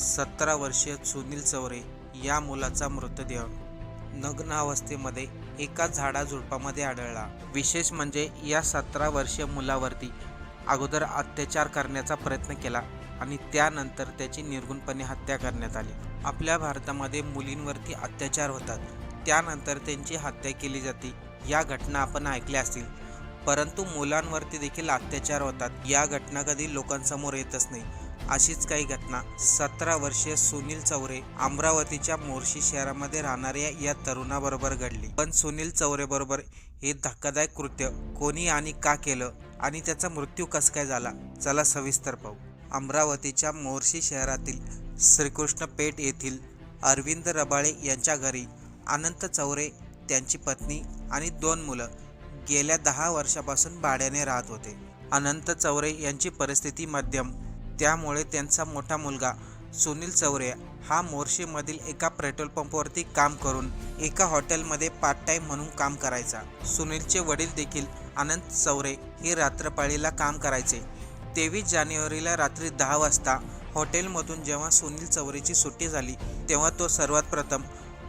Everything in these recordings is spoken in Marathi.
सतरा वर्षीय सुनील चौरे या मुलाचा मृतदेह. नग्न अवस्थेमध्ये एका झाडाझुडपामध्ये आढळला. विशेष म्हणजे या सतरा वर्षीय मुलावरती अगोदर अत्याचार करण्याचा प्रयत्न केला आणि त्यानंतर त्याची निर्गुणपणे हत्या करण्यात आली. आपल्या भारतामध्ये मुलींवरती अत्याचार होतात. त्यानंतर त्यांची हत्या केली जाते. या घटना आपण ऐकल्या असतील. परंतु मुलांवरती देखील अत्याचार होतात. या घटना कधी लोकांसमोर येतच नाही. अशीच काही घटना. सतरा वर्षीय सुनील चौरे अमरावतीच्या मोर्शी शहरामध्ये राहणाऱ्या या तरुणाबरोबर घडली. पण सुनील चौरे बरोबर हे धक्कादायक कृत्य कोणी आणि का केलं आणि त्याचा मृत्यू कसा काय झाला? चला सविस्तर पाहू. अमरावतीच्या मोर्शी शहरातील श्रीकृष्ण पेठ येथील अरविंद रबाळे यांच्या घरी अनंत चौरे त्यांची पत्नी आणि दोन मुलं गेल्या दहा वर्षापासून भाड्याने राहत होते. अनंत चौरे यांची परिस्थिती मध्यम त्यामुळे त्यांचा मोठा मुलगा सुनील चौरे हा मोर्शीमधील एका पेट्रोल पंपवरती काम करून एका हॉटेलमध्ये पार्ट टाइम म्हणून काम करायचा. सुनीलचे वडील देखील अनंत चौरे हे रात्रपाळीला काम करायचे. तेवीस जानेवारीला रात्री दहा वाजता हॉटेलमधून जेव्हा सुनील चौरेची सुट्टी झाली तेव्हा तो सर्वात प्रथम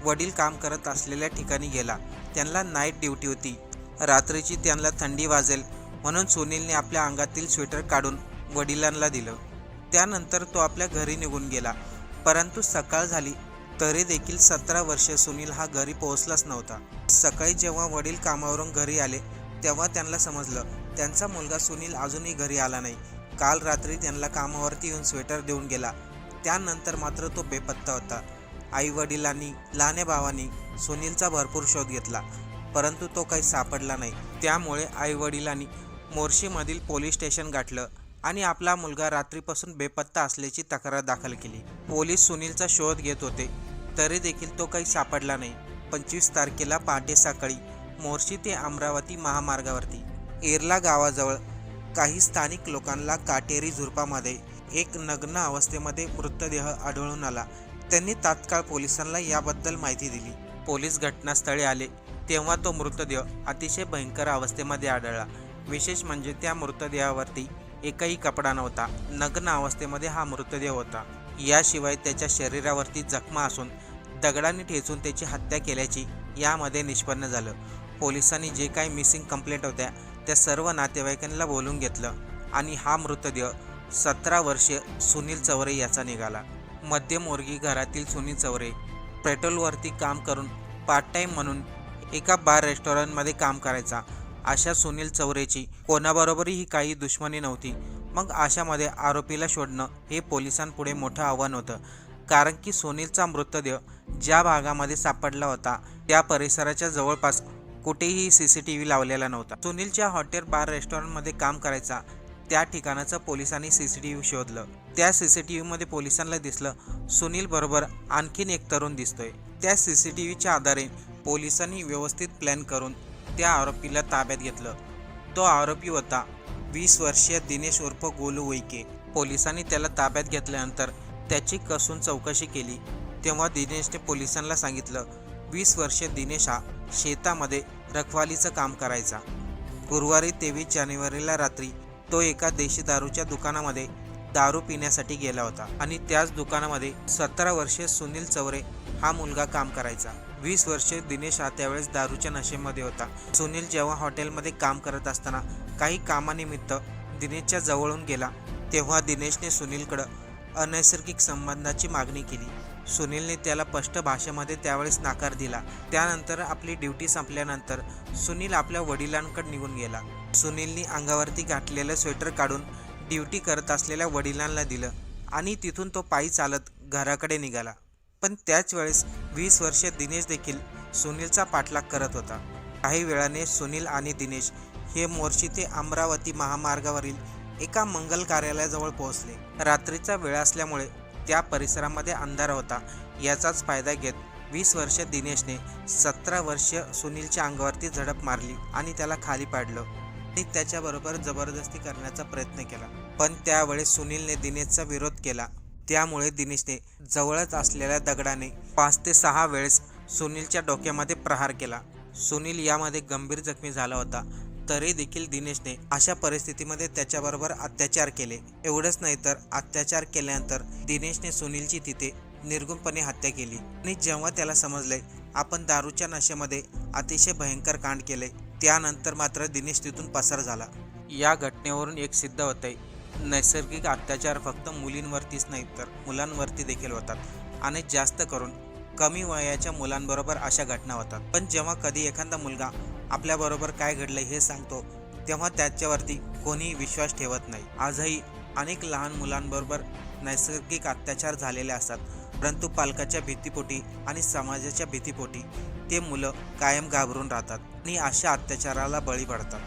वडील काम करत असलेल्या ठिकाणी गेला. त्यांना नाईट ड्युटी होती. रात्रीची त्यांना थंडी वाजेल म्हणून सुनीलने आपल्या अंगातील स्वेटर काढून वडिलांना दिलं. त्यानंतर तो आपल्या घरी निघून गेला. परंतु सकाळ झाली तरी देखील सतरा वर्षे सुनील हा घरी पोहोचलाच नव्हता. सकाळी जेव्हा वडील कामावरून घरी आले तेव्हा त्यांना समजलं त्यांचा मुलगा सुनील अजूनही घरी आला नाही. काल रात्री त्यांना कामावरती येऊन स्वेटर देऊन गेला. त्यानंतर मात्र तो बेपत्ता होता. आई वडिलांनी लहाने भावांनी सुनीलचा भरपूर शोध घेतला. परंतु तो काही सापडला नाही. त्यामुळे आई वडिलांनी मोर्शीमधील पोलीस स्टेशन गाठलं. आणि आपला मुलगा रात्रीपासून बेपत्ता असल्याची तक्रार दाखल केली. पोलीस सुनीलचा शोध घेत होते. तरी देखील तो काही सापडला नाही. पंचवीस तारखेला पहाटे सकाळी मोर्शी ते अमरावती महामार्गावरती एरला गावाजवळ काही स्थानिक लोकांना काटेरी झुडपामध्ये एक नग्न अवस्थेमध्ये मृतदेह आढळून आला. त्यांनी तात्काळ पोलिसांना याबद्दल माहिती दिली. पोलीस घटनास्थळी आले. तेव्हा तो मृतदेह अतिशय भयंकर अवस्थेमध्ये आढळला. विशेष म्हणजे त्या मृतदेहावरती एकही कपडा नव्हता. नग्न अवस्थेमध्ये हा मृतदेह होता. याशिवाय त्याच्या शरीरावरती जखमा असून दगडाने ठेचून त्याची हत्या केल्याची यामध्ये निष्पन्न झालं. पोलिसांनी जे काही मिसिंग कंप्लेंट होत्या त्या सर्व नातेवाईकांना बोलून घेतलं आणि हा मृतदेह सतरा वर्षीय सुनील चौरे याचा निघाला. मध्यमवर्गीय घरातील सुनील चवरे पेट्रोलवरती काम करून पार्ट टाईम म्हणून एका बार रेस्टॉरंटमध्ये काम करायचा. आशा सुनील चौरेची. कोणाबरोबरही काही दुश्मनी नव्हती. मग आशामध्ये आरोपीला शोधणं हे पोलिसांपुढे मोठं आव्हान होतं. कारण की सुनीलचा मृतदेह ज्या भागामध्ये सापडला होता त्या परिसराच्या जवळपास कुठेही सी सी टी व्ही लावलेला नव्हता. सुनीलच्या हॉटेल बार रेस्टॉरंटमध्ये काम करायचा त्या ठिकाणाचं पोलिसांनी सी सी टी व्ही शोधलं. त्या सी सी टी व्हीमध्ये पोलिसांना दिसलं सुनील बरोबर आणखीन एक तरुण दिसतोय. त्या सी सी टी व्हीच्या आधारे पोलिसांनी व्यवस्थित प्लॅन करून त्या आरोपीला ताब्यात घेतलं. तो आरोपी होता वीस वर्षीय दिनेश उर्फ गोलू वैके. पोलिसांनी त्याला ताब्यात घेतल्यानंतर त्याची कसून चौकशी केली. तेव्हा दिनेशने पोलिसांना सांगितलं वीस वर्षीय दिनेश हा शेतामध्ये रखवालीचं काम करायचा. गुरुवारी तेवीस जानेवारीला रात्री तो एका देशी दारूच्या दुकानामध्ये दारू पिण्यासाठी गेला होता आणि त्याच दुकानामध्ये सतरा वर्षीय सुनील चौरे हा मुलगा काम करायचा. वीस वर्षे दिनेश हा त्यावेळेस दारूच्या नशेमध्ये होता. सुनील जेव्हा हॉटेलमध्ये काम करत असताना काही कामानिमित्त दिनेशच्या जवळून गेला तेव्हा दिनेशने सुनीलकडं अनैसर्गिक संबंधाची मागणी केली. सुनीलने त्याला स्पष्ट भाषेमध्ये त्यावेळेस नाकार दिला. त्यानंतर आपली ड्युटी संपल्यानंतर सुनील आपल्या वडिलांकडे निघून गेला. सुनीलने अंगावरती घातलेलं स्वेटर काढून ड्युटी करत असलेल्या वडिलांना दिलं आणि तिथून तो पायी चालत घराकडे निघाला. पण त्याच वेळेस वीस वर्षे दिनेश देखील सुनीलचा पाठलाग करत होता. काही वेळाने सुनील आणि दिनेश हे मोर्शी ते अमरावती महामार्गावरील एका मंगल कार्यालयाजवळ पोहोचले. रात्रीचा वेळ असल्यामुळे त्या परिसरामध्ये अंधार होता. याचाच फायदा घेत वीस वर्ष दिनेशने सतरा वर्ष सुनीलच्या अंगावरती झडप मारली आणि त्याला खाली पाडलं. आणि त्याच्याबरोबर जबरदस्ती करण्याचा प्रयत्न केला. पण त्यावेळेस सुनीलने दिनेशचा विरोध केला. त्यामुळे दिनेशने जवळच असलेल्या दगडाने पाच ते सहा वेळेस सुनीलच्या डोक्यामध्ये प्रहार केला. सुनील यामध्ये गंभीर जखमी झाला होता. तरी देखील दिनेशने अशा परिस्थितीमध्ये त्याच्याबरोबर अत्याचार केले. एवढंच नाही तर अत्याचार केल्यानंतर दिनेशने सुनीलची तिथे निर्गुणपणे हत्या केली. आणि जेव्हा त्याला समजले आपण दारूच्या नशेमध्ये अतिशय भयंकर कांड केले त्यानंतर मात्र दिनेश तिथून पसार झाला. या घटनेवरून एक सिद्ध होतंय नैसर्गिक अत्याचार फक्त मुलींवरतीच नाही तर मुलांवरती देखील होतात. आणि जास्त करून कमी वयाच्या मुलांबरोबर अशा घटना होतात. पण जेव्हा कधी एखादा मुलगा आपल्याबरोबर काय घडलं हे सांगतो तेव्हा त्याच्यावरती कोणीही विश्वास ठेवत नाही. आजही अनेक लहान मुलांबरोबर नैसर्गिक अत्याचार झालेले असतात. परंतु पालकाच्या भीतीपोटी आणि समाजाच्या भीतीपोटी ते मुलं कायम घाबरून राहतात आणि अशा अत्याचाराला बळी पडतात.